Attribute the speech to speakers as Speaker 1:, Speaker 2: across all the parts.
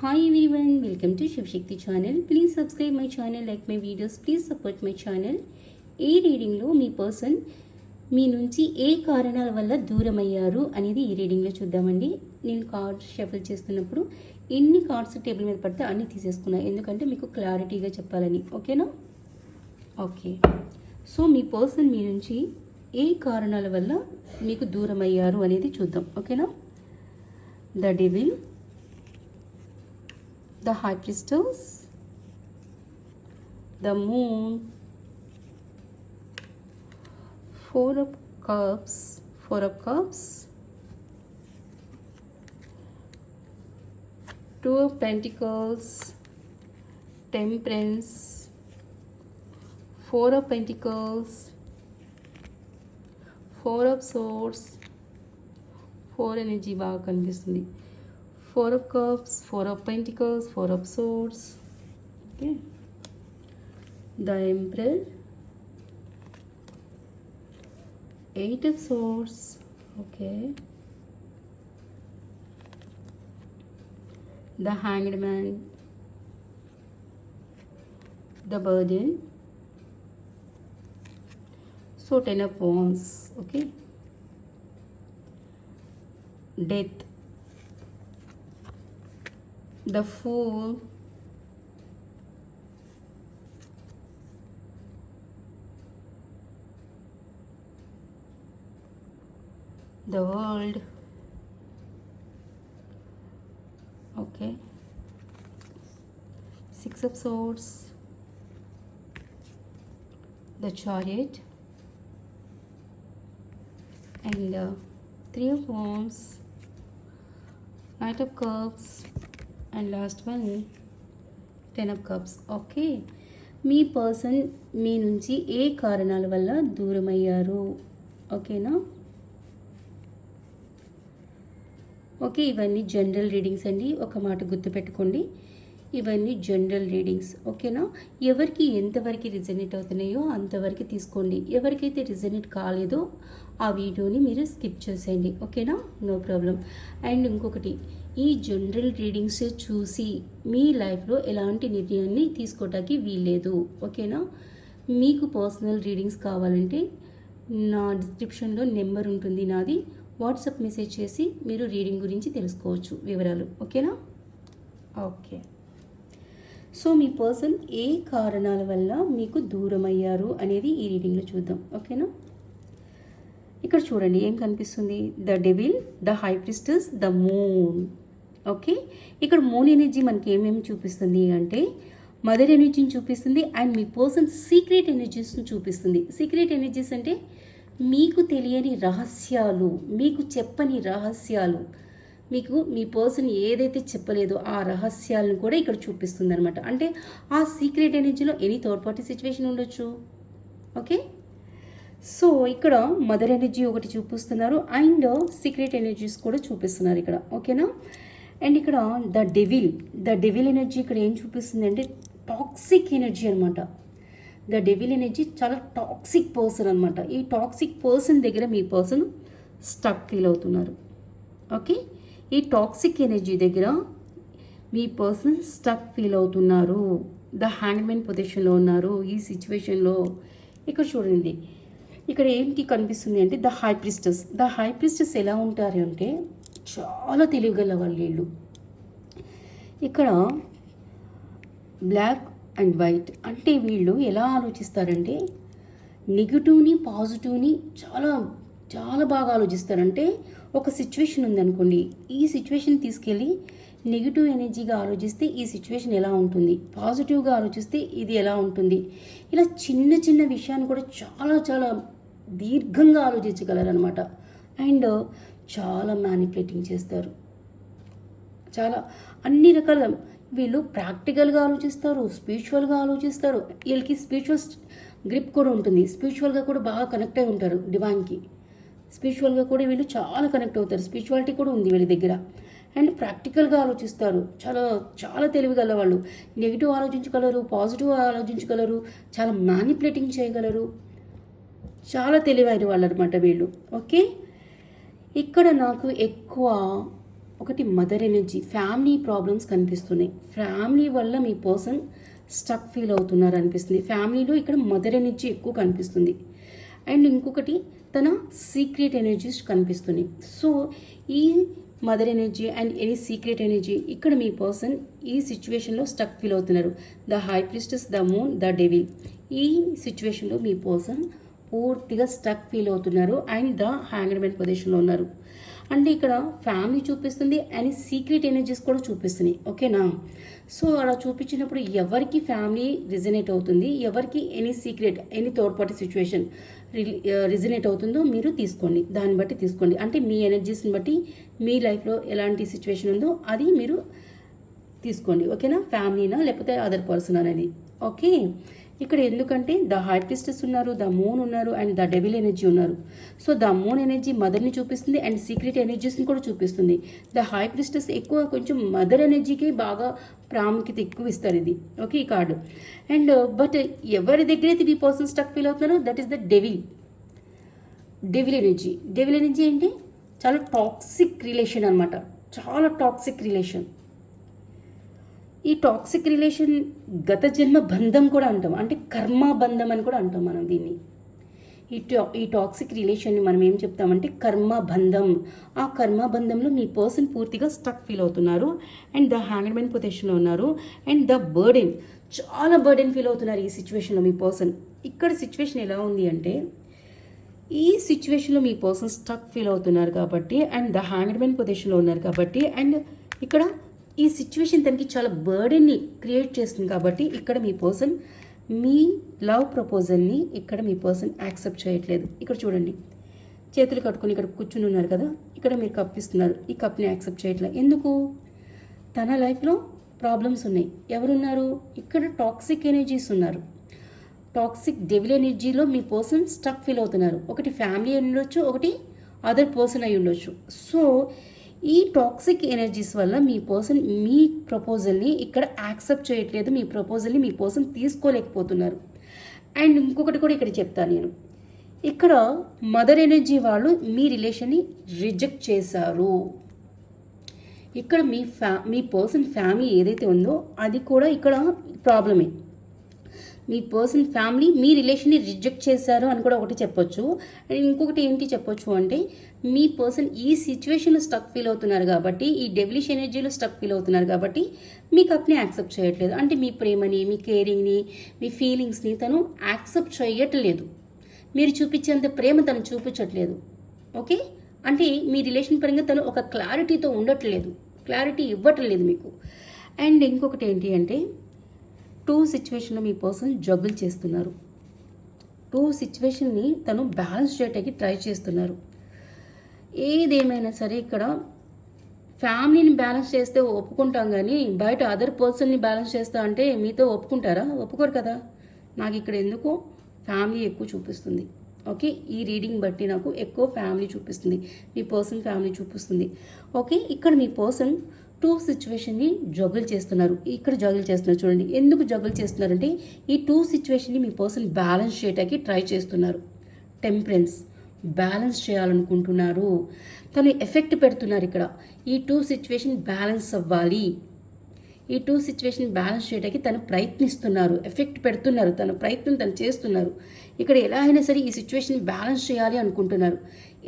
Speaker 1: Hi everyone welcome to Shivashakti channel please subscribe my channel like my videos please support my channel ఈ రీడింగ్లో మీ person మీ నుంచి ఏ కారణాల వల్ల దూరం అయ్యారు అనేది ఈ రీడింగ్లో చూద్దామండి. నేను కార్డ్స్ షఫల్ చేస్తున్నప్పుడు ఎన్ని కార్డ్స్ టేబుల్ మీద పడితే అన్ని తీసేసుకున్నా. ఎందుకంటే మీకు క్లారిటీగా చెప్పాలని. ఓకేనా ఓకే సో మీ పర్సన్ మీ నుంచి ఏ కారణాల వల్ల మీకు దూరం అయ్యారు అనేది చూద్దాం. ఓకేనా the devil the high crystals, the moon, four of cups, four of cups, two of pentacles, temperance, four of pentacles, four of swords, four energy bar conditioning four of cups four of pentacles four of swords. Okay. The emperor eight of swords. Okay. The hanged man the burden so ten of wands. Okay. Death the fool. The world. Okay. Six of swords the chariot. And uh, three of wands. Knight of cups and last one ten of cups okay me person మీ నుంచి ఏ కారణాల వల్ల దూరం అయ్యారు ఓకేనా okay ఇవన్నీ general readings అండి. ఒక మాట గుర్తుపెట్టుకోండి. ఇవన్నీ జనరల్ రీడింగ్స్ ఓకేనా ఎవరికి ఎంతవరకు రిజనేట్ అవుతున్నాయో అంతవరకు తీసుకోండి. ఎవరికైతే రిజనేట్ కాలేదో ఆ వీడియోని మీరు స్కిప్ చేసేయండి ఓకేనా నో? ప్రాబ్లం అండ్ ఇంకొకటి ఈ జనరల్ రీడింగ్స్ చూసి మీ లైఫ్లో ఎలాంటి నిర్ణయాన్ని తీసుకోవటానికి వీల్లేదు ఓకేనా మీకు పర్సనల్ రీడింగ్స్ కావాలంటే నా డిస్క్రిప్షన్లో నెంబర్ ఉంటుంది నాది. వాట్సాప్ మెసేజ్ చేసి మీరు రీడింగ్ గురించి తెలుసుకోవచ్చు వివరాలు ఓకేనా ఓకే సో మీ పర్సన్ ఏ కారణాల వల్ల మీకు దూరం అయ్యారు అనేది ఈ రీడింగ్లో చూద్దాం. ఓకేనా? ఇక్కడ చూడండి ఏం కనిపిస్తుంది? The devil the high priestess the moon. Okay? ఇక్కడ మూన్ ఎనర్జీ మనకి ఏమేమి చూపిస్తుంది అంటే మదర్ ఎనర్జీని చూపిస్తుంది అండ్ మీ పర్సన్ సీక్రెట్ ఎనర్జీస్ని చూపిస్తుంది. సీక్రెట్ ఎనర్జీస్ అంటే మీకు తెలియని రహస్యాలు మీకు చెప్పని రహస్యాలు. మీకు మీ పర్సన్ ఏదైతే చెప్పలేదో ఆ రహస్యాలను కూడా ఇక్కడ చూపిస్తుంది అనమాట అంటే ఆ సీక్రెట్ ఎనర్జీలో ఎనీ థర్డ్ పార్టీ సిచ్యువేషన్ ఉండొచ్చు. ఓకే? సో ఇక్కడ మదర్ ఎనర్జీ ఒకటి చూపిస్తున్నారు. అండ్ సీక్రెట్ ఎనర్జీస్ కూడా చూపిస్తున్నారు ఇక్కడ. ఓకేనా? అండ్ ఇక్కడ the devil. The devil energy ఇక్కడ ఏం చూపిస్తుంది అంటే టాక్సిక్ ఎనర్జీ అనమాట ద డెవిల్ ఎనర్జీ చాలా టాక్సిక్ పర్సన్ అనమాట ఈ టాక్సిక్ పర్సన్ దగ్గర మీ పర్సన్ స్టక్ ఫీల్ అవుతున్నారు. ఓకే? ఈ టాక్సిక్ ఎనర్జీ దగ్గర మీ పర్సన్ స్టక్ ఫీల్ అవుతున్నారు. ద హ్యాండ్మెన్ పొజిషన్లో ఉన్నారు. ఈ సిచ్యువేషన్లో ఇక్కడ చూడండి. ఇక్కడ ఏంటి కనిపిస్తుంది అంటే the high priestess the high priestess ఎలా ఉంటారు అంటే చాలా తెలివిగల వాళ్ళు వీళ్ళు. ఇక్కడ బ్లాక్ అండ్ వైట్ అంటే వీళ్ళు ఎలా ఆలోచిస్తారంటే నెగిటివ్ని పాజిటివ్ని చాలా చాలా బాగా ఆలోచిస్తారంటే ఒక సిచ్యువేషన్ ఉందనుకోండి. ఈ సిచ్యువేషన్ తీసుకెళ్ళి నెగిటివ్ ఎనర్జీగా ఆలోచిస్తే ఈ సిచ్యువేషన్ ఎలా ఉంటుంది? పాజిటివ్గా ఆలోచిస్తే ఇది ఎలా ఉంటుంది? ఇలా చిన్న చిన్న విషయాన్ని కూడా చాలా చాలా దీర్ఘంగా ఆలోచించగలరు అనమాట అండ్ చాలా మ్యానిపులేటింగ్ చేస్తారు. చాలా అన్ని రకాల వీళ్ళు ప్రాక్టికల్గా ఆలోచిస్తారు స్పిరిచువల్గా ఆలోచిస్తారు. వీళ్ళకి స్పిరిచువల్ గ్రిప్ కూడా ఉంటుంది. స్పిరిచువల్గా కూడా బాగా కనెక్ట్ అయి ఉంటారు డివాన్కి స్పిరిచువల్గా కూడా వీళ్ళు చాలా కనెక్ట్ అవుతారు. స్పిరిచువాలిటీ కూడా ఉంది వీళ్ళ దగ్గర. అండ్ ప్రాక్టికల్గా ఆలోచిస్తారు. చాలా చాలా తెలివిగల వాళ్ళు నెగిటివ్ ఆలోచించగలరు పాజిటివ్ ఆలోచించగలరు చాలా మ్యానిపులేటింగ్ చేయగలరు. చాలా తెలివైన వాళ్ళు అనమాట వీళ్ళు. ఓకే? ఇక్కడ నాకు ఎక్కువ ఒకటి మదర్ ఎనర్జీ ఫ్యామిలీ ప్రాబ్లమ్స్ కనిపిస్తున్నాయి. ఫ్యామిలీ వల్ల మీ పర్సన్ స్టక్ ఫీల్ అవుతున్నారు అనిపిస్తుంది. ఫ్యామిలీలో ఇక్కడ మదర్ ఎనర్జీ ఎక్కువ కనిపిస్తుంది. అండ్ ఇంకొకటి తన సీక్రెట్ ఎనర్జీస్ కనిపిస్తున్నాయి సో ఈ mother energy and any secret energy ఇక్కడ మీ పర్సన్ ఈ సిచ్యువేషన్లో స్టక్ ఫీల్ అవుతున్నారు. The high priestess the moon the devil ఈ సిచ్యువేషన్లో మీ పర్సన్ పూర్తిగా స్టక్ ఫీల్ అవుతున్నారు. అండ్ ద హ్యాంగ్మెంట్ పొజిషన్లో ఉన్నారు. అంటే ఇక్కడ ఫ్యామిలీ చూపిస్తుంది అండ్ సీక్రెట్ ఎనర్జీస్ కూడా చూపిస్తున్నాయి. ఓకేనా సో అలా చూపించినప్పుడు ఎవరికి ఫ్యామిలీ రిజనేట్ అవుతుంది? ఎవరికి any secret any third party situation resonate అవుతుందో మీరు తీసుకోండి. దాన్ని బట్టి తీసుకోండి. అంటే మీ ఎనర్జీస్ని బట్టి మీ లైఫ్లో ఎలాంటి సిచ్యువేషన్ ఉందో అది మీరు తీసుకోండి. ఓకేనా ఫ్యామిలీనా లేకపోతే అదర్ పర్సన్ అనేది. ఓకే ఇక్కడ ఎందుకంటే ద హైప్రిస్టెస్ ఉన్నారు ద మూన్ ఉన్నారు అండ్ ద డెవిల్ ఎనర్జీ ఉన్నారు. సో ద మూన్ ఎనర్జీ మదర్ని చూపిస్తుంది అండ్ సీక్రెట్ ఎనర్జీస్ని కూడా చూపిస్తుంది. ద హైప్రిస్టెస్ ఎక్కువ కొంచెం మదర్ ఎనర్జీకి బాగా ప్రాముఖ్యత ఎక్కువ ఇస్తారు ఇది. ఓకే ఈ కార్డు అండ్ బట్ ఎవరి దగ్గర అయితే ఈ పర్సన్ స్టక్ ఫీల్ అవుతున్నారో that is the devil devil energy devil energy ఏంటి చాలా టాక్సిక్ రిలేషన్ అనమాట చాలా టాక్సిక్ రిలేషన్ ఈ టాక్సిక్ రిలేషన్ గత జన్మ బంధం కూడా అంటాం. అంటే కర్మ బంధం అని కూడా అంటాం మనం దీన్ని. ఈ టా ఈ టాక్సిక్ రిలేషన్ని మనం ఏం చెప్తామంటే కర్మ బంధం. ఆ కర్మ బంధంలో మీ పర్సన్ పూర్తిగా స్టక్ ఫీల్ అవుతున్నారు. అండ్ ద హ్యాండ్మెన్ పొజిషన్లో ఉన్నారు. అండ్ ద బర్డెన్ చాలా బర్డెన్ ఫీల్ అవుతున్నారు ఈ సిచ్యువేషన్లో మీ పర్సన్ ఇక్కడ సిచ్యువేషన్ ఎలా ఉంది అంటే ఈ సిచ్యువేషన్లో మీ పర్సన్ స్టక్ ఫీల్ అవుతున్నారు కాబట్టి అండ్ ద హ్యాండ్మెన్ పొజిషన్లో ఉన్నారు కాబట్టి అండ్ ఇక్కడ ఈ సిచ్యువేషన్ తనకి చాలా బర్డెన్ని క్రియేట్ చేస్తుంది కాబట్టి ఇక్కడ మీ పర్సన్ మీ లవ్ ప్రపోజల్ని ఇక్కడ మీ పర్సన్ యాక్సెప్ట్ చేయట్లేదు. ఇక్కడ చూడండి. చేతులు కట్టుకొని ఇక్కడ కూర్చుని ఉన్నారు కదా ఇక్కడ మీరు కప్ ఇస్తున్నారు. ఈ కప్ని యాక్సెప్ట్ చేయట్లేదు ఎందుకు? తన లైఫ్లో ప్రాబ్లమ్స్ ఉన్నాయి. ఎవరున్నారు? ఇక్కడ టాక్సిక్ ఎనర్జీస్ ఉన్నారు. టాక్సిక్ డెవిల్ ఎనర్జీలో మీ పర్సన్ స్టక్ ఫీల్ అవుతున్నారు. ఒకటి ఫ్యామిలీ అయి ఉండొచ్చు ఒకటి అదర్ పర్సన్ అయి ఉండొచ్చు. సో ఈ టాక్సిక్ ఎనర్జీస్ వల్ల మీ పర్సన్ మీ ప్రపోజల్ని ఇక్కడ యాక్సెప్ట్ చేయట్లేదు. మీ ప్రపోజల్ని మీ పర్సన్ తీసుకోలేకపోతున్నారు. అండ్ ఇంకొకటి కూడా ఇక్కడ చెప్తాను నేను. ఇక్కడ మదర్ ఎనర్జీ వాళ్ళు మీ రిలేషన్ని రిజెక్ట్ చేశారు. ఇక్కడ మీ ఫ్యా మీ పర్సన్ ఫ్యామిలీ ఏదైతే ఉందో అది కూడా ఇక్కడ ప్రాబ్లమే మీ పర్సన్ ఫ్యామిలీ మీ రిలేషన్ని రిజెక్ట్ చేశారు అని కూడా ఒకటి చెప్పొచ్చు. అండ్ ఇంకొకటి ఏంటి చెప్పొచ్చు అంటే మీ పర్సన్ ఈ సిచ్యువేషన్లో స్టక్ ఫీల్ అవుతున్నారు కాబట్టి ఈ డెవిలిష్ ఎనర్జీలో స్టక్ ఫీల్ అవుతున్నారు కాబట్టి మీ కప్ని యాక్సెప్ట్ చేయట్లేదు. అంటే మీ ప్రేమని మీ కేరింగ్ని మీ ఫీలింగ్స్ని తను యాక్సెప్ట్ చేయట్లేదు. మీరు చూపించేంత ప్రేమ తను చూపించట్లేదు. ఓకే? అంటే మీ రిలేషన్ పరంగా తను ఒక క్లారిటీతో ఉండట్లేదు. క్లారిటీ ఇవ్వట్లేదు మీకు. అండ్ ఇంకొకటి ఏంటి అంటే టూ సిచ్యువేషన్లో మీ పర్సన్ జగుల్ చేస్తున్నారు. టూ సిచ్యువేషన్ని తను బ్యాలెన్స్ చేయటానికి ట్రై చేస్తున్నారు. ఏదేమైనా సరే ఇక్కడ ఫ్యామిలీని బ్యాలెన్స్ చేస్తే ఒప్పుకుంటాం కానీ బయట అదర్ పర్సన్ని బ్యాలెన్స్ చేస్తా అంటే మీతో ఒప్పుకుంటారా? ఒప్పుకోరు కదా. నాకు ఇక్కడ ఎందుకు ఫ్యామిలీ ఎక్కువ చూపిస్తుంది. ఓకే? ఈ రీడింగ్ బట్టి నాకు ఎక్కువ ఫ్యామిలీ చూపిస్తుంది. మీ పర్సన్ ఫ్యామిలీ చూపిస్తుంది. ఓకే? ఇక్కడ మీ పర్సన్ టూ సిచ్యువేషన్ని జగుల్ చేస్తున్నారు. ఇక్కడ జగుల్ చేస్తున్నారు చూడండి. ఎందుకు జగుల్ చేస్తున్నారంటే ఈ టూ సిచ్యువేషన్ని మీ పర్సన్ బ్యాలెన్స్ చేయడానికి ట్రై చేస్తున్నారు. టెంపరెన్స్. బ్యాలెన్స్ చేయాలనుకుంటున్నారు. తను ఎఫెక్ట్ పెడుతున్నారు ఇక్కడ. ఈ టూ సిచ్యువేషన్ బ్యాలెన్స్ అవ్వాలి. ఈ టూ సిచ్యువేషన్ బ్యాలెన్స్ చేయడానికి తను ప్రయత్నిస్తున్నారు ఎఫెక్ట్ పెడుతున్నారు తన ప్రయత్నం తను చేస్తున్నారు. ఇక్కడ ఎలా అయినా సరే ఈ సిచ్యువేషన్ బ్యాలెన్స్ చేయాలి అనుకుంటున్నారు.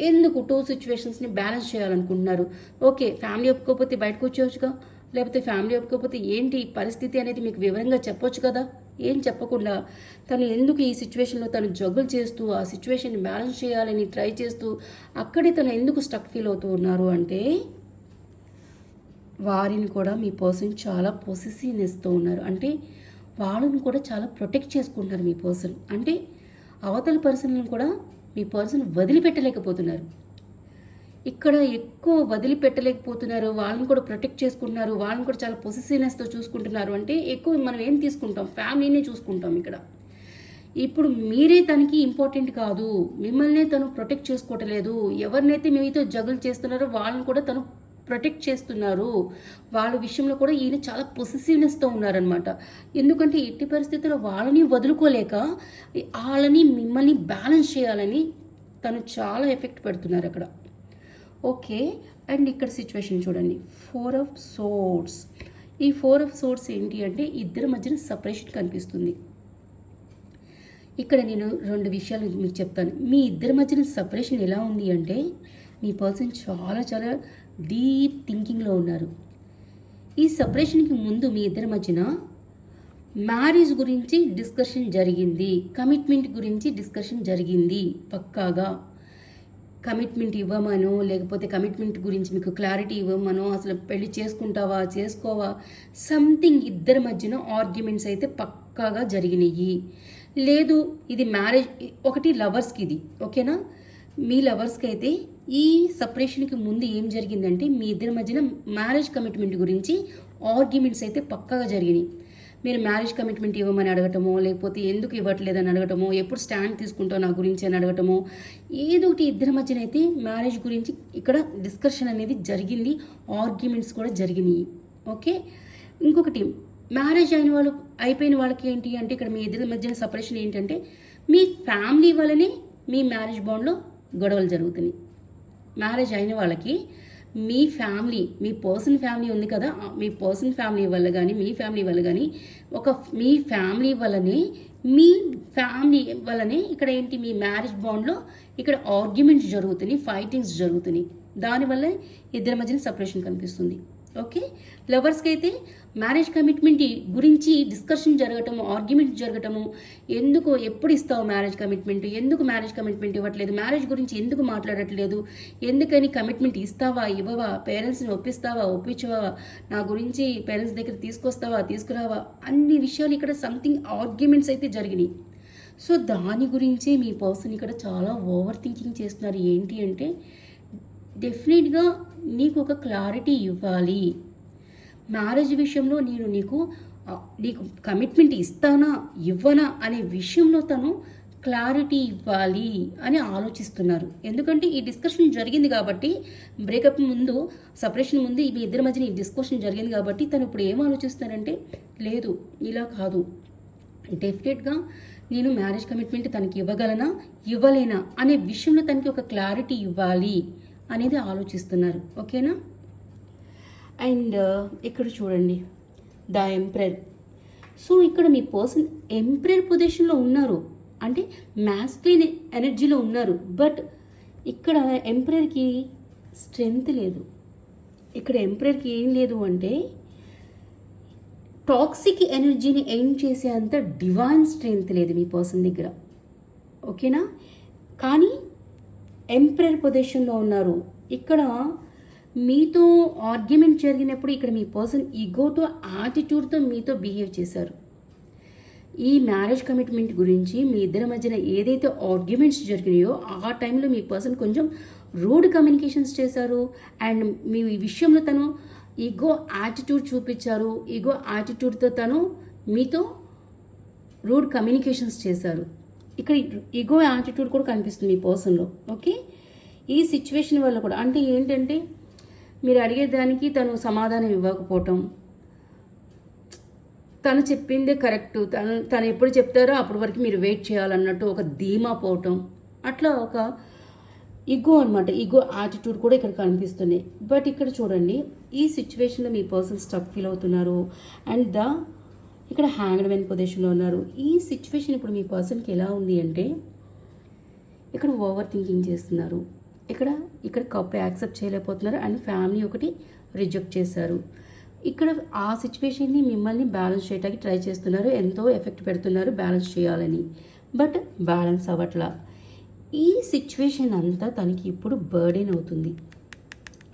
Speaker 1: ఎందుకు టూ సిచ్యువేషన్స్ని బ్యాలెన్స్ చేయాలనుకుంటున్నారు? ఓకే ఫ్యామిలీ ఒప్పుకోకపోతే బయటకు వచ్చేవచ్చుగా లేకపోతే ఫ్యామిలీ ఒప్పుకోకపోతే ఏంటి పరిస్థితి అనేది మీకు వివరంగా చెప్పొచ్చు కదా? ఏం చెప్పకుండా? తను ఎందుకు ఈ సిచ్యువేషన్లో తను జగ్గులు చేస్తూ ఆ సిచ్యువేషన్ బ్యాలెన్స్ చేయాలని ట్రై చేస్తూ అక్కడే తను ఎందుకు స్టక్ ఫీల్ అవుతూ ఉన్నారు అంటే వారిని కూడా మీ పర్సన్ చాలా పొసెసివ్నెస్తో ఉన్నారు. అంటే వాళ్ళని కూడా చాలా ప్రొటెక్ట్ చేసుకుంటారు మీ పర్సన్. అంటే అవతల పర్సన్లను కూడా మీ పర్సన్ వదిలిపెట్టలేకపోతున్నారు. ఇక్కడ ఎక్కువ వదిలిపెట్టలేకపోతున్నారు. వాళ్ళని కూడా ప్రొటెక్ట్ చేసుకుంటున్నారు. వాళ్ళని కూడా చాలా పొసెసివ్నెస్తో చూసుకుంటున్నారు. అంటే ఎక్కువ మనం ఏం తీసుకుంటాం? ఫ్యామిలీనే చూసుకుంటాం ఇక్కడ. ఇప్పుడు మీరే తనకి ఇంపార్టెంట్ కాదు. మిమ్మల్నే తను ప్రొటెక్ట్ చేసుకోవట్లేదు ఎవరినైతే మీతో జగులు చేస్తున్నారో వాళ్ళని కూడా తను ప్రొటెక్ట్ చేస్తున్నారు. వాళ్ళ విషయంలో కూడా ఈయన చాలా పొసెసివ్నెస్తో ఉన్నారనమాట ఎందుకంటే ఎట్టి పరిస్థితుల్లో వాళ్ళని వదులుకోలేక వాళ్ళని మిమ్మల్ని బ్యాలెన్స్ చేయాలని తను చాలా ఎఫెక్ట్ పెడుతున్నారు అక్కడ. ఓకే అండ్ ఇక్కడ సిచ్యువేషన్ చూడండి. ఫోర్ ఆఫ్ సోర్స్ ఈ ఫోర్ ఆఫ్ సోర్స్ ఏంటి అంటే ఇద్దరి మధ్యన సపరేషన్ కనిపిస్తుంది. ఇక్కడ నేను రెండు విషయాలు మీకు చెప్తాను. మీ ఇద్దరి మధ్యన సపరేషన్ ఎలా ఉంది అంటే మీ పర్సన్ చాలా చాలా డీప్ థింకింగ్లో ఉన్నారు. ఈ సపరేషన్కి ముందు మీ ఇద్దరి మధ్యన మ్యారేజ్ గురించి డిస్కషన్ జరిగింది. కమిట్మెంట్ గురించి డిస్కషన్ జరిగింది పక్కాగా. కమిట్మెంట్ ఇవ్వమనో లేకపోతే కమిట్మెంట్ గురించి మీకు క్లారిటీ ఇవ్వమనో అసలు పెళ్ళి చేసుకుంటావా చేసుకోవా సంథింగ్ ఇద్దరి మధ్యన ఆర్గ్యుమెంట్స్ అయితే పక్కాగా జరిగినాయి. లేదు ఇది మ్యారేజ్ ఒకటి లవర్స్కి ఇది ఓకేనా? మీ లవర్స్కి అయితే ఈ సపరేషన్కి ముందు ఏం జరిగిందంటే మీ ఇద్దరి మధ్యన మ్యారేజ్ కమిట్మెంట్ గురించి ఆర్గ్యుమెంట్స్ అయితే పక్కగా జరిగినాయి. మీరు మ్యారేజ్ కమిట్మెంట్ ఇవ్వమని అడగటమో లేకపోతే ఎందుకు ఇవ్వట్లేదని అడగటమో ఎప్పుడు స్టాండ్ తీసుకుంటావు నా గురించి అని అడగటమో ఏదో ఒకటి ఇద్దరి మధ్యన అయితే మ్యారేజ్ గురించి ఇక్కడ డిస్కషన్ అనేది జరిగింది ఆర్గ్యుమెంట్స్ కూడా జరిగినాయి. ఓకే? ఇంకొకటి మ్యారేజ్ అయిన వాళ్ళు అయిపోయిన వాళ్ళకి ఏంటి అంటే ఇక్కడ మీ ఇద్దరి మధ్యన సపరేషన్ ఏంటంటే మీ ఫ్యామిలీ వల్లనే మీ మ్యారేజ్ బాండ్లో గొడవలు జరుగుతున్నాయి. మ్యారేజ్ అయిన వాళ్ళకి మీ ఫ్యామిలీ మీ పర్సన్ ఫ్యామిలీ ఉంది కదా మీ పర్సన్ ఫ్యామిలీ వల్ల కానీ మీ ఫ్యామిలీ వల్ల కానీ ఒక మీ ఫ్యామిలీ వల్లనే మీ ఫ్యామిలీ వల్లనే ఇక్కడ ఏంటి మీ మ్యారేజ్ బాండ్లో ఇక్కడ ఆర్గ్యుమెంట్స్ జరుగుతున్నాయి ఫైటింగ్స్ జరుగుతున్నాయి. దానివల్ల ఇద్దరి మధ్యన సపరేషన్ కనిపిస్తుంది. ఓకే లవర్స్కి అయితే మ్యారేజ్ కమిట్మెంట్ గురించి డిస్కషన్ జరగటము ఆర్గ్యుమెంట్ జరగటము ఎందుకు ఎప్పుడు ఇస్తావు మ్యారేజ్ కమిట్మెంట్ ఎందుకు మ్యారేజ్ కమిట్మెంట్ ఇవ్వట్లేదు? మ్యారేజ్ గురించి ఎందుకు మాట్లాడట్లేదు? ఎందుకని కమిట్మెంట్ ఇస్తావా ఇవ్వవా? పేరెంట్స్ని ఒప్పిస్తావా ఒప్పించవా? నా గురించి పేరెంట్స్ దగ్గర తీసుకొస్తావా తీసుకురావా? అన్ని విషయాలు ఇక్కడ సంథింగ్ ఆర్గ్యుమెంట్స్ అయితే జరిగినాయి. సో దాని గురించే మీ పర్సన్ ఇక్కడ చాలా ఓవర్ థింకింగ్ చేస్తున్నారు. ఏంటి అంటే డెఫినెట్గా నీకు ఒక క్లారిటీ ఇవ్వాలి. మ్యారేజ్ విషయంలో నేను నీకు నీకు కమిట్మెంట్ ఇస్తానా ఇవ్వనా అనే విషయంలో తను క్లారిటీ ఇవ్వాలి అని ఆలోచిస్తున్నారు. ఎందుకంటే ఈ డిస్కషన్ జరిగింది కాబట్టి బ్రేకప్ ముందు సపరేషన్ ముందు ఇవి ఇద్దరి మధ్యన ఈ డిస్కషన్ జరిగింది కాబట్టి తను ఇప్పుడు ఏం ఆలోచిస్తున్నారంటే లేదు ఇలా కాదు. డెఫినెట్గా నేను మ్యారేజ్ కమిట్మెంట్ తనకి ఇవ్వగలనా ఇవ్వలేనా అనే విషయంలో తనకి ఒక క్లారిటీ ఇవ్వాలి. అనేది ఆలోచిస్తున్నారు. ఓకేనా? అండ్ uh, ఇక్కడ చూడండి. The emperor. సో ఇక్కడ మీ పర్సన్ ఎంప్రర్ పొజిషన్లో ఉన్నారు. అంటే మ్యాస్క్లీన్ ఎనర్జీలో ఉన్నారు. బట్ ఇక్కడ ఎంప్రయర్కి స్ట్రెంగ్త్ లేదు. ఇక్కడ ఎంప్రయర్కి ఏం లేదు అంటే టాక్సిక్ ఎనర్జీని ఎయిమ్ చేసే అంత డివైన్ స్ట్రెంగ్త్ లేదు మీ పర్సన్ దగ్గర. ఓకేనా? కానీ ఎంప్రయర్ పొజిషన్లో ఉన్నారు. ఇక్కడ మీతో ఆర్గ్యుమెంట్ జరిగినప్పుడు ఇక్కడ మీ పర్సన్ ఈగోతో యాటిట్యూడ్తో మీతో బిహేవ్ చేశారు. ఈ మ్యారేజ్ కమిట్మెంట్ గురించి మీ ఇద్దరి మధ్యన ఏదైతే ఆర్గ్యుమెంట్స్ జరిగినాయో ఆ టైంలో మీ పర్సన్ కొంచెం రూడ్ కమ్యూనికేషన్స్ చేశారు. అండ్ మీ విషయంలో తను ఈగో యాటిట్యూడ్ చూపించారు. ఈగో యాటిట్యూడ్తో తను మీతో రూడ్ కమ్యూనికేషన్స్ చేశారు. ఇక్కడ ఇగో యాటిట్యూడ్ కూడా కనిపిస్తుంది ఈ పర్సన్లో ఓకే ఈ సిచ్యువేషన్ వల్ల కూడా అంటే ఏంటంటే మీరు అడిగేదానికి తను సమాధానం ఇవ్వకపోవటం తను చెప్పిందే కరెక్ట్ తను తను ఎప్పుడు చెప్తారో అప్పటి వరకు మీరు వెయిట్ చేయాలన్నట్టు ఒక ధీమా పోవటం అట్లా ఒక ఇగో అనమాట ఇగో యాటిట్యూడ్ కూడా ఇక్కడ కనిపిస్తున్నాయి. బట్ ఇక్కడ చూడండి ఈ సిచ్యువేషన్లో మీ పర్సన్ స్టక్ ఫీల్ అవుతున్నారు. అండ్ ద ఇక్కడ హ్యాంగ్డ్ మెన్ పొజిషన్లో ఉన్నారు. ఈ సిచ్యువేషన్ ఇప్పుడు మీ పర్సన్కి ఎలా ఉంది అంటే ఇక్కడ ఓవర్ థింకింగ్ చేస్తున్నారు. ఇక్కడ ఇక్కడ కప్ యాక్సెప్ట్ చేయలేకపోతున్నారు అండ్ ఫ్యామిలీ ఒకటి రిజెక్ట్ చేశారు. ఇక్కడ ఆ సిచ్యువేషన్ని మిమ్మల్ని బ్యాలెన్స్ చేయడానికి ట్రై చేస్తున్నారు. ఎంతో ఎఫెక్ట్ పెడుతున్నారు బ్యాలెన్స్ చేయాలని. బట్ బ్యాలెన్స్ అవ్వట్లా. ఈ సిచ్యువేషన్ అంతా తనకి ఇప్పుడు బర్డెన్ అవుతుంది.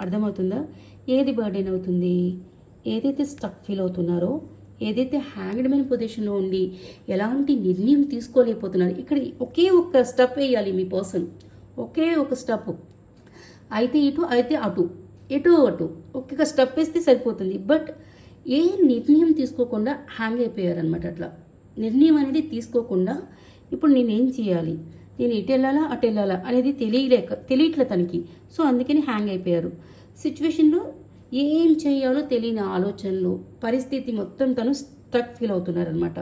Speaker 1: అర్థమవుతుందా? ఏది బర్డెన్ అవుతుంది? ఏదైతే స్టక్ ఫీల్ అవుతున్నారో ఏదైతే హ్యాంగ్డ్మెన్ పొజిషన్లో ఉండి ఎలాంటి నిర్ణయం తీసుకోలేకపోతున్నారు ఇక్కడ ఒకే ఒక్క స్టెప్ వేయాలి మీ పర్సన్. ఒకే ఒక స్టెప్. అయితే ఇటు అయితే అటు. ఎటు అటు. ఒక్క స్టెప్ వేస్తే సరిపోతుంది. బట్ ఏ నిర్ణయం తీసుకోకుండా హ్యాంగ్ అయిపోయారనమాట అట్లా. నిర్ణయం అనేది తీసుకోకుండా ఇప్పుడు నేనేం చేయాలి? నేను ఇటు వెళ్ళాలా అటు వెళ్ళాలా అనేది తెలియలేక తెలియట్లే తనకి. సో అందుకని హ్యాంగ్ అయిపోయారు. సిచ్యువేషన్లో ఏం చేయాలో తెలియని ఆలోచనలు పరిస్థితి మొత్తం తను స్ట్రక్ ఫీల్ అవుతున్నారనమాట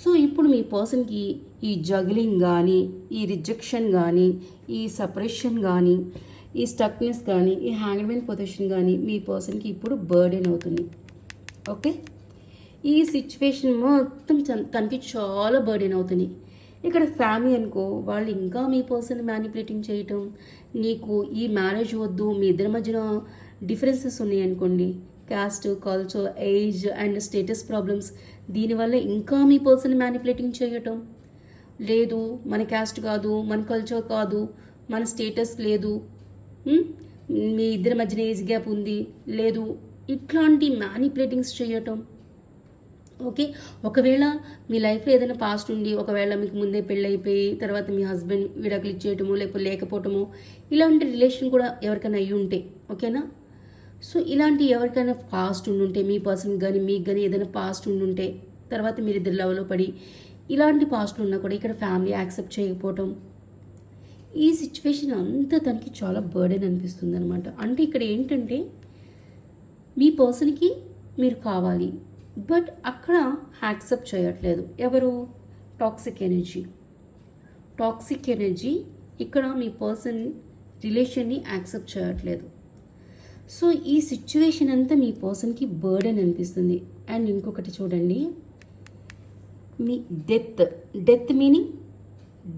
Speaker 1: సో ఇప్పుడు మీ పర్సన్కి ఈ జగ్లింగ్ కానీ ఈ రిజెక్షన్ కానీ ఈ సపరేషన్ కానీ ఈ స్టక్నెస్ కానీ ఈ హ్యాంగ్మెన్ పొజిషన్ కానీ మీ పర్సన్కి ఇప్పుడు బర్డెన్ అవుతుంది. ఓకే ఈ సిచ్యువేషన్ మొత్తం తనకి చాలా బర్డెన్ అవుతుంది. ఇక్కడ ఫ్యామిలీ అనుకో వాళ్ళు ఇంకా మీ పర్సన్ మ్యానిపులేటింగ్ చేయటం నీకు ఈ మ్యారేజ్ వద్దు మీ ఇద్దరి మధ్యన డిఫరెన్సెస్ ఉన్నాయనుకోండి caste culture age and status problems దీనివల్ల ఇంకా మీ పర్సన్ మ్యానిపులేటింగ్ చేయటం. లేదు మన క్యాస్ట్ కాదు మన కల్చర్ కాదు మన స్టేటస్ లేదు. మీ ఇద్దరి మధ్యన ఏజ్ గ్యాప్ ఉంది. లేదు ఇట్లాంటి మ్యానిపులేటింగ్స్ చేయటం. ఓకే? ఒకవేళ మీ లైఫ్లో ఏదైనా పాస్ట్ ఉండి ఒకవేళ మీకు ముందే పెళ్ళైపోయి తర్వాత మీ హస్బెండ్ విడాకులు ఇచ్చేయటము లేకపోతే లేకపోవటము ఇలాంటి రిలేషన్ కూడా ఎవరికైనా అయ్యి ఉంటే ఓకేనా? సో ఇలాంటి ఎవరికైనా పాస్ట్ ఉండుంటే మీ పర్సన్ కానీ మీకు కానీ ఏదైనా పాస్ట్ ఉండుంటే తర్వాత మీరు ఇద్దరు లవ్లో పడి ఇలాంటి పాస్ట్లు ఉన్నా కూడా ఇక్కడ ఫ్యామిలీ యాక్సెప్ట్ చేయకపోవటం ఈ సిచ్యువేషన్ అంతా తనకి చాలా బర్డెన్ అనిపిస్తుంది అనమాట అంటే ఇక్కడ ఏంటంటే మీ పర్సన్కి మీరు కావాలి బట్ అక్కడ యాక్సెప్ట్ చేయట్లేదు. ఎవరు? టాక్సిక్ ఎనర్జీ టాక్సిక్ ఎనర్జీ ఇక్కడ మీ పర్సన్ రిలేషన్ని యాక్సెప్ట్ చేయట్లేదు. సో ఈ సిచ్యువేషన్ అంతా మీ పర్సన్కి బర్డెన్ అనిపిస్తుంది. అండ్ ఇంకొకటి చూడండి. మీ death death meaning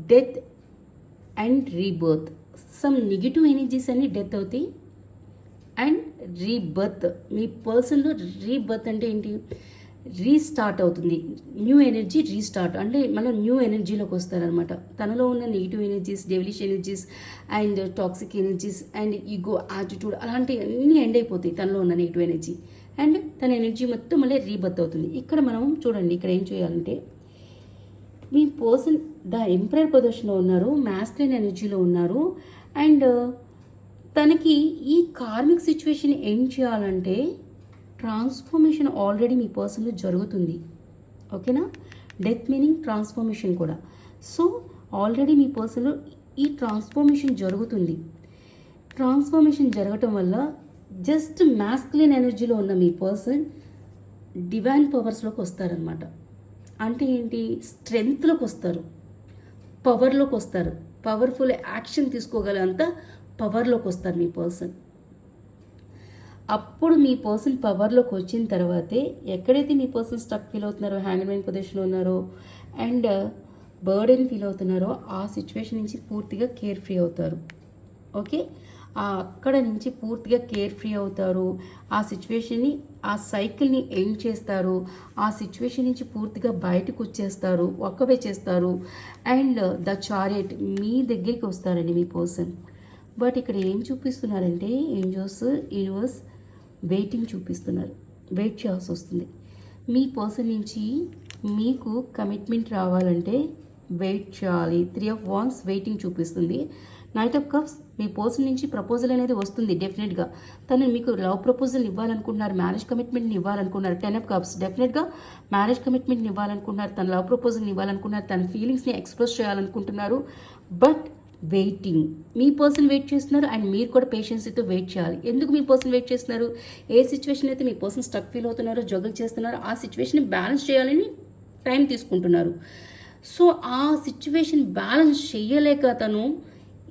Speaker 1: death and rebirth some negative energies అన్ని డెత్ అవుతాయి. అండ్ రీబర్త్ మీ పర్సన్లో రీబర్త్ అంటే ఏంటి? రీస్టార్ట్ అవుతుంది. న్యూ ఎనర్జీ రీస్టార్ట్ అంటే మళ్ళీ న్యూ ఎనర్జీలోకి వస్తారనమాట తనలో ఉన్న negative energies devilish energies and toxic energies and ego attitude అలాంటివి అన్నీ ఎండ్ అయిపోతాయి తనలో ఉన్న నెగిటివ్ ఎనర్జీ అండ్ తన ఎనర్జీ మొత్తం మళ్ళీ రీబర్త్ అవుతుంది. ఇక్కడ మనం చూడండి ఇక్కడ ఏం చేయాలంటే మీ పర్సన్ ద ఎంప్రయర్ పొజిషన్లో ఉన్నారు మ్యాస్క్లైన్ ఎనర్జీలో ఉన్నారు అండ్ తనకి ఈ కార్మిక్ సిచ్యువేషన్ ఏం చేయాలంటే ట్రాన్స్ఫర్మేషన్ ఆల్రెడీ మీ పర్సన్లో జరుగుతుంది. ఓకేనా? డెత్ మీనింగ్ ట్రాన్స్ఫర్మేషన్ కూడా. సో ఆల్రెడీ మీ పర్సన్లో ఈ ట్రాన్స్ఫర్మేషన్ జరుగుతుంది. ట్రాన్స్ఫర్మేషన్ జరగటం వల్ల జస్ట్ మ్యాస్క్లిన్ ఎనర్జీలో ఉన్న మీ పర్సన్ డివైన్ పవర్స్లోకి వస్తారనమాట అంటే ఏంటి? స్ట్రెంగ్త్లోకి వస్తారు. పవర్లోకి వస్తారు. పవర్ఫుల్ యాక్షన్ తీసుకోగలంత పవర్లోకి వస్తారు మీ పర్సన్. అప్పుడు మీ పర్సన్ పవర్లోకి వచ్చిన తర్వాతే ఎక్కడైతే మీ పర్సన్ స్టక్ ఫీల్ అవుతున్నారో హ్యాండ్మెన్ పొజిషన్లో ఉన్నారో అండ్ బర్డెన్ ఫీల్ అవుతున్నారో ఆ సిచ్యువేషన్ నుంచి పూర్తిగా కేర్ ఫ్రీ అవుతారు. ఓకే అక్కడ నుంచి పూర్తిగా కేర్ ఫ్రీ అవుతారు. ఆ సిచ్యువేషన్ని ఆ సైకిల్ని ఎండ్ చేస్తారు. ఆ సిచ్యువేషన్ నుంచి పూర్తిగా బయటకు వచ్చేస్తారు ఒక్కవే చేస్తారు. అండ్ ద చారియట్ మీ దగ్గరికి వస్తారండి మీ పర్సన్ బట్ ఇక్కడ ఏం చూపిస్తున్నారంటే ఏంజోస్ యూనివర్స్ వెయిటింగ్ చూపిస్తున్నారు. వెయిట్ చేయాల్సి వస్తుంది. మీ పర్సన్ నుంచి మీకు కమిట్మెంట్ రావాలంటే వెయిట్ చేయాలి. త్రీ ఆఫ్ వాన్స్ వెయిటింగ్ చూపిస్తుంది. నైట్ ఆఫ్ కప్స్ మీ పర్సన్ నుంచి ప్రపోజల్ అనేది వస్తుంది డెఫినెట్గా. తను మీకు లవ్ ప్రపోజల్ ఇవ్వాలనుకుంటున్నారు మ్యారేజ్ కమిట్మెంట్ని ఇవ్వాలనుకున్నారు టెన్ ఆఫ్ కప్స్ డెఫినెట్గా మ్యారేజ్ కమిట్మెంట్ని ఇవ్వాలనుకుంటున్నారు. తన లవ్ ప్రపోజల్ని ఇవ్వాలనుకున్నారు తన ఫీలింగ్స్ని ఎక్స్ప్రెస్ చేయాలనుకుంటున్నారు. బట్ వెయిటింగ్ మీ పర్సన్ వెయిట్ చేస్తున్నారు అండ్ మీరు కూడా పేషెన్సీతో వెయిట్ చేయాలి. ఎందుకు మీ పర్సన్ వెయిట్ చేస్తున్నారు? ఏ సిచ్యువేషన్ అయితే మీ పర్సన్ స్టక్ ఫీల్ అవుతున్నారో జగల్ చేస్తున్నారో ఆ సిచ్యువేషన్ బ్యాలెన్స్ చేయాలని టైం తీసుకుంటున్నారు. సో ఆ సిచ్యువేషన్ బ్యాలెన్స్ చేయలేక తను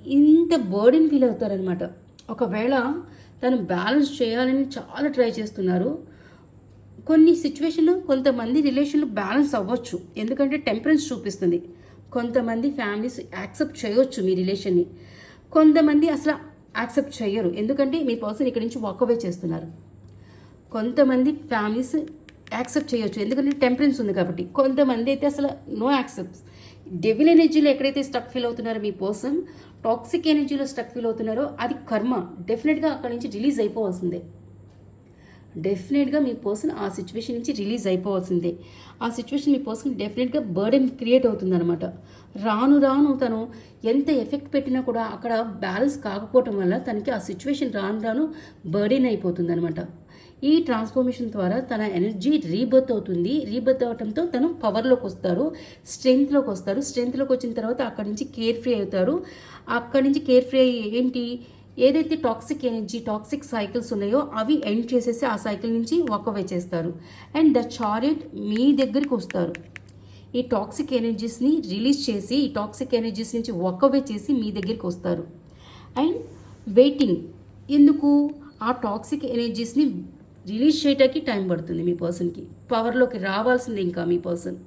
Speaker 1: ఇంత బర్డెన్ ఫీల్ అవుతారనమాట ఒకవేళ తను బ్యాలెన్స్ చేయాలని చాలా ట్రై చేస్తున్నారు. కొన్ని సిచ్యువేషన్లు కొంతమంది రిలేషన్లు బ్యాలెన్స్ అవ్వచ్చు. ఎందుకంటే టెంపరెన్స్ చూపిస్తుంది. కొంతమంది ఫ్యామిలీస్ యాక్సెప్ట్ చేయొచ్చు మీ రిలేషన్ని. కొంతమంది అసలు యాక్సెప్ట్ చేయరు ఎందుకంటే మీ పర్సన్ ఇక్కడి నుంచి వాక్ అవే చేస్తున్నారు. కొంతమంది ఫ్యామిలీస్ యాక్సెప్ట్ చేయొచ్చు ఎందుకంటే టెంపరెన్స్ ఉంది కాబట్టి. కొంతమంది అయితే అసలు నో యాక్సెప్ట్స్. డెవిల్ ఎనర్జీలో ఎక్కడైతే స్టక్ ఫీల్ అవుతున్నారో మీ పర్సన్ టాక్సిక్ ఎనర్జీలో స్టక్ ఫీల్ అవుతున్నారో అది కర్మ. డెఫినెట్గా అక్కడి నుంచి రిలీజ్ అయిపోవాల్సిందే. డెఫినెట్గా మీ పర్సన్ ఆ సిచ్యువేషన్ నుంచి రిలీజ్ అయిపోవాల్సిందే. ఆ సిచ్యువేషన్ మీ పర్సన్ డెఫినెట్గా బర్డెన్ క్రియేట్ అవుతుందన్నమాట. రాను రాను తను ఎంత ఎఫెక్ట్ పెట్టినా కూడా అక్కడ బ్యాలెన్స్ కాకపోవటం వల్ల తనకి ఆ సిచ్యువేషన్ రాను రాను బర్డెన్ అయిపోతుందన్నమాట. ఈ ట్రాన్స్ఫర్మేషన్ ద్వారా తన ఎనర్జీ రీబర్త్ అవుతుంది. రీబర్త్ అవడంతో తను పవర్లోకి వస్తారు. స్ట్రెంగ్త్లోకి వస్తారు. స్ట్రెంగ్త్లోకి వచ్చిన తర్వాత అక్కడి నుంచి కేర్ ఫ్రీ అవుతారు. అక్కడి నుంచి కేర్ ఫ్రీ అయ్యి ఏంటి? ఏదైతే టాక్సిక్ ఎనర్జీ టాక్సిక్ సైకిల్స్ ఉన్నాయో అవి ఎండ్ చేసేసి ఆ సైకిల్ నుంచి అవే చేస్తారు. అండ్ ద చారియట్ మీ దగ్గరికి వస్తారు. ఈ టాక్సిక్ ఎనర్జీస్ని రిలీజ్ చేసి ఈ టాక్సిక్ ఎనర్జీస్ నుంచి అవే చేసి మీ దగ్గరికి వస్తారు. అండ్ వెయిటింగ్ ఎందుకు? ఆ టాక్సిక్ ఎనర్జీస్ని రిలీజ్ చేయటానికి టైం పడుతుంది మీ పర్సన్కి పవర్లోకి రావాల్సింది ఇంకా మీ పర్సన్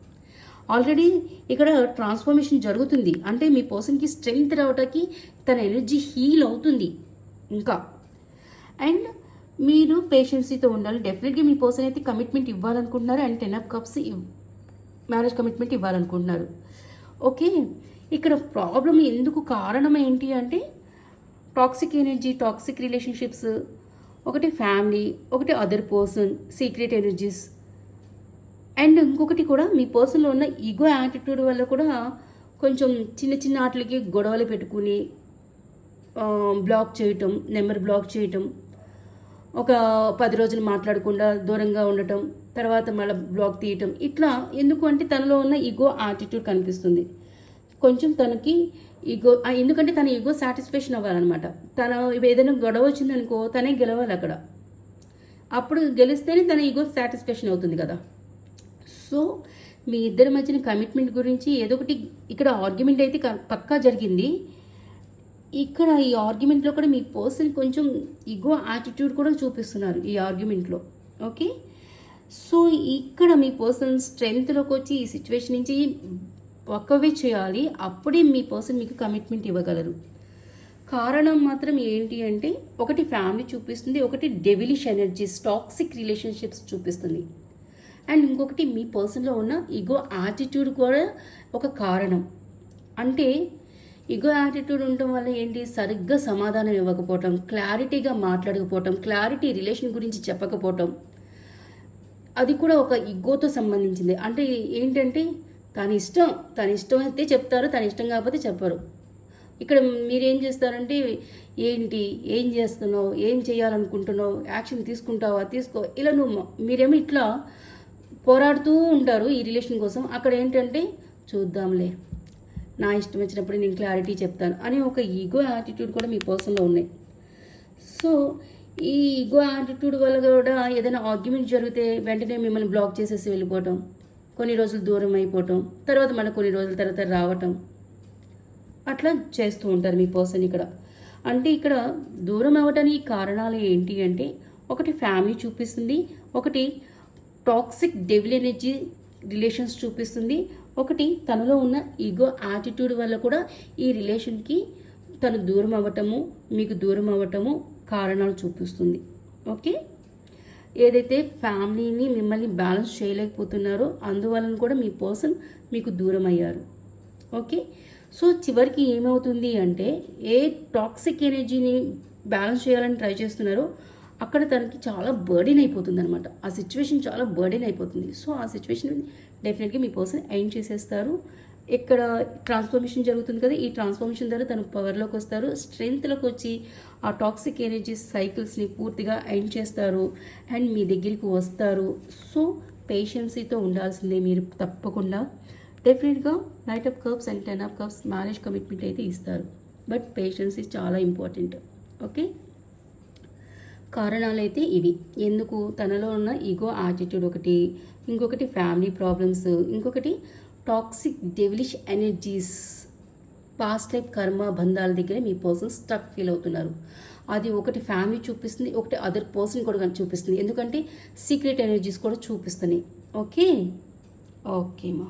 Speaker 1: ఆల్రెడీ ఇక్కడ ట్రాన్స్ఫర్మేషన్ జరుగుతుంది. అంటే మీ పర్సన్కి స్ట్రెంగ్త్ రావడానికి తన ఎనర్జీ హీల్ అవుతుంది. ఇంకా. అండ్ మీరు పేషెన్సీతో ఉండాలి. డెఫినెట్గా మీ పర్సన్ అయితే commitment ఇవ్వాలనుకుంటున్నారు and ten of cups marriage commitment ఇవ్వాలనుకుంటున్నారు. Okay ఇక్కడ ప్రాబ్లం ఎందుకు కారణం ఏంటి అంటే టాక్సిక్ ఎనర్జీ టాక్సిక్ రిలేషన్షిప్స్ ఒకటి ఫ్యామిలీ ఒకటి other person secret energies and ఇంకొకటి కూడా మీ పర్సన్లో ఉన్న ఈగో యాటిట్యూడ్ వల్ల కూడా కొంచెం చిన్న చిన్న ఆటలకి గొడవలు పెట్టుకుని బ్లాక్ చేయటం నెంబర్ బ్లాక్ చేయటం ఒక పది రోజులు మాట్లాడకుండా దూరంగా ఉండటం తర్వాత మళ్ళీ బ్లాక్ తీయటం ఇట్లా ఎందుకు అంటే తనలో ఉన్న ఈగో యాటిట్యూడ్ కనిపిస్తుంది. కొంచెం తనకి ఈగో ఎందుకంటే తన ఈగో సాటిస్ఫాక్షన్ అవ్వాలన్నమాట. తన ఏదైనా గొడవ వచ్చిందనుకో తనే గెలవాలి అక్కడ. అప్పుడు గెలిస్తేనే తన ఈగో సాటిస్ఫాక్షన్ అవుతుంది కదా. సో మీ ఇద్దరి మధ్యన కమిట్మెంట్ గురించి ఏదో ఒకటి ఇక్కడ ఆర్గ్యుమెంట్ అయితే క- పక్కా జరిగింది. ఇక్కడ ఈ ఆర్గ్యుమెంట్లో కూడా మీ పర్సన్ కొంచెం ఇగో యాటిట్యూడ్ కూడా చూపిస్తున్నారు ఈ ఆర్గ్యుమెంట్లో ఓకే సో ఇక్కడ మీ పర్సన్ స్ట్రెంగ్త్లోకి వచ్చి ఈ సిచ్యువేషన్ నుంచి ఒక్కవే చేయాలి. అప్పుడే మీ పర్సన్ మీకు కమిట్మెంట్ ఇవ్వగలరు. కారణం మాత్రం ఏంటి అంటే ఒకటి ఫ్యామిలీ చూపిస్తుంది ఒకటి డెవిలిష్ ఎనర్జీస్ టాక్సిక్ రిలేషన్షిప్స్ చూపిస్తుంది. అండ్ ఇంకొకటి మీ పర్సన్లో ఉన్న ఈగో యాటిట్యూడ్ కూడా ఒక కారణం. అంటే ఈగో యాటిట్యూడ్ ఉండటం వల్ల ఏంటి? సరిగ్గా సమాధానం ఇవ్వకపోవటం క్లారిటీగా మాట్లాడకపోవటం క్లారిటీ రిలేషన్ గురించి చెప్పకపోవటం. అది కూడా ఒక ఈగోతో సంబంధించింది. అంటే ఏంటంటే తన ఇష్టం తన ఇష్టం అయితే చెప్తారు తన ఇష్టం కాకపోతే చెప్పరు. ఇక్కడ మీరేం చేస్తారంటే ఏంటి? ఏం చేస్తున్నావు? ఏం చేయాలనుకుంటున్నావు? యాక్షన్ తీసుకుంటావా? తీసుకో. ఇలా నువ్వు మీరేమో ఇట్లా పోరాడుతూ ఉంటారు ఈ రిలేషన్ కోసం. అక్కడ ఏంటంటే చూద్దాంలే. నా ఇష్టం వచ్చినప్పుడు నేను క్లారిటీ చెప్తాను అనే ఒక ఈగో యాటిట్యూడ్ కూడా మీ పర్సన్లో ఉన్నాయి. సో ఈ ఈగో యాటిట్యూడ్ వల్ల కూడా ఏదైనా ఆర్గ్యుమెంట్ జరిగితే వెంటనే మిమ్మల్ని బ్లాక్ చేసేసి వెళ్ళిపోవటం కొన్ని రోజులు దూరం అయిపోవటం తర్వాత మన కొన్ని రోజుల తర్వాత రావటం. అట్లా చేస్తూ ఉంటారు మీ పర్సన్ ఇక్కడ. అంటే ఇక్కడ దూరం అవ్వడానికి కారణాలు ఏంటి అంటే ఒకటి ఫ్యామిలీ చూపిస్తుంది ఒకటి టాక్సిక్ డెవిల్ ఎనర్జీ రిలేషన్స్ చూపిస్తుంది. ఒకటి తనలో ఉన్న ఈగో యాటిట్యూడ్ వల్ల కూడా ఈ రిలేషన్కి తను దూరం అవ్వటము మీకు దూరం అవ్వటము కారణాలు చూపిస్తుంది. ఓకే? ఏదైతే ఫ్యామిలీని మిమ్మల్ని బ్యాలెన్స్ చేయలేకపోతున్నారో అందువలన కూడా మీ పర్సన్ మీకు దూరం అయ్యారు. ఓకే? సో చివరికి ఏమవుతుంది అంటే ఏ టాక్సిక్ ఎనర్జీని బ్యాలెన్స్ చేయాలని ట్రై చేస్తున్నారో అక్కడ తనకి చాలా బర్డెన్ అయిపోతుంది అనమాట ఆ సిచ్యువేషన్ చాలా బర్డెన్ అయిపోతుంది. సో ఆ సిచ్యువేషన్ డెఫినెట్గా మీ పర్సన్ ఎండ్ చేసేస్తారు. ఇక్కడ ట్రాన్స్ఫర్మేషన్ జరుగుతుంది కదా ఈ ట్రాన్స్ఫర్మేషన్ ద్వారా తను పవర్లోకి వస్తారు. స్ట్రెంగ్త్లోకి వచ్చి ఆ టాక్సిక్ ఎనర్జీ సైకిల్స్ని పూర్తిగా ఎండ్ చేస్తారు. అండ్ మీ దగ్గరికి వస్తారు. సో పేషెన్సీతో ఉండాల్సిందే మీరు తప్పకుండా. డెఫినెట్గా knight of cups and ten of cups marriage commitment అయితే ఇస్తారు. బట్ పేషెన్సీ చాలా ఇంపార్టెంట్ ఓకే కారణాలు అయితే ఇవి. ఎందుకు? తనలో ఉన్న ఈగో యాటిట్యూడ్ ఒకటి ఇంకొకటి ఫ్యామిలీ ప్రాబ్లమ్స్ ఇంకొకటి toxic devilish energies past life కర్మ బంధాల దగ్గర మీ పర్సన్ స్టక్ ఫీల్ అవుతున్నారు. అది ఒకటి ఫ్యామిలీ చూపిస్తుంది ఒకటి అదర్ పర్సన్ కూడా చూపిస్తుంది. ఎందుకంటే సీక్రెట్ ఎనర్జీస్ కూడా చూపిస్తున్నాయి. ఓకే? ఓకే మా.